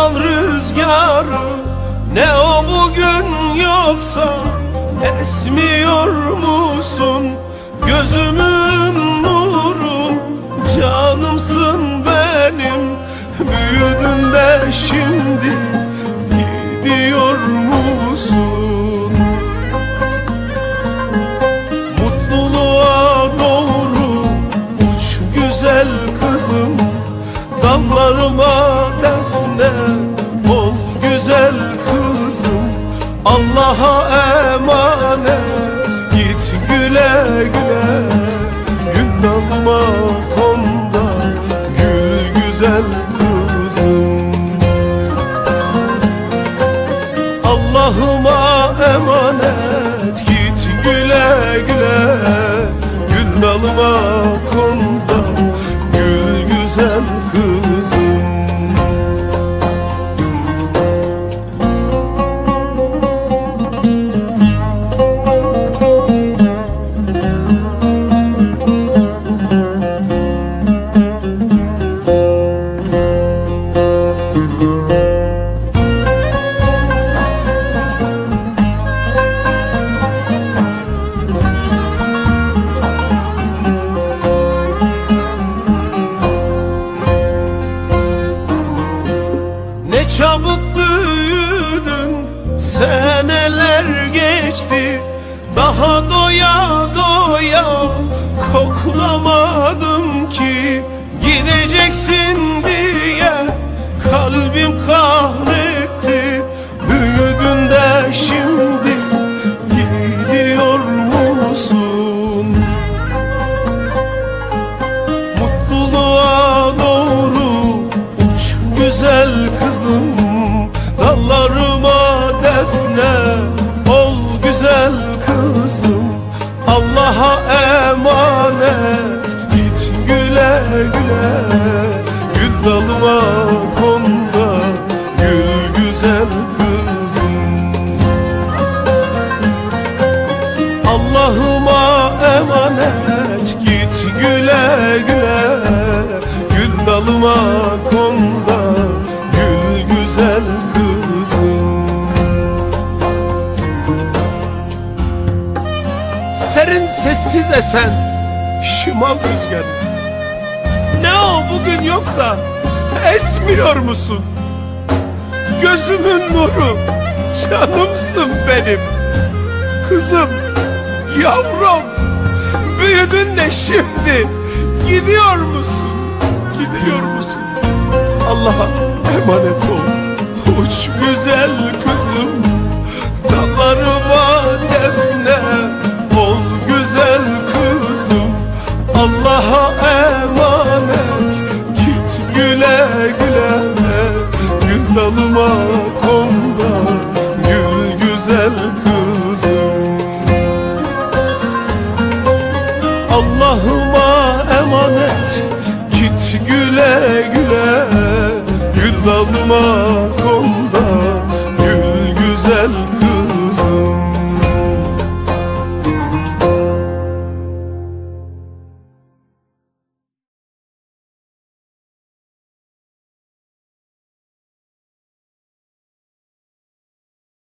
şimal rüzgarı Ne o bugün yoksa esmiyor musun? Gözümün nuru canımsın benim. Büyüdün de şimdi gidiyor musun? Mutluluğa doğru uç güzel kızım. Dallarıma defne Allah'a emanet. Git güle güle. Gün Ne çabuk büyüdün Seneler geçti. Daha doya doya Koklamadım güle güle. Gül dalıma konda gül güzel kızım. Allah'ıma emanet git güle güle. Gül dalıma konda gül güzel kızım. Serin sessiz esen şimal rüzgarı bugün yoksa esmiyor musun? Gözümün nuru canımsın benim Kızım, yavrum Büyüdün de şimdi Gidiyor musun? Gidiyor musun? Allah'a emanet balkonda gül güzel kızım. Allah'ıma emanet git güle güle. Gül dalıma konda gül güzel kızım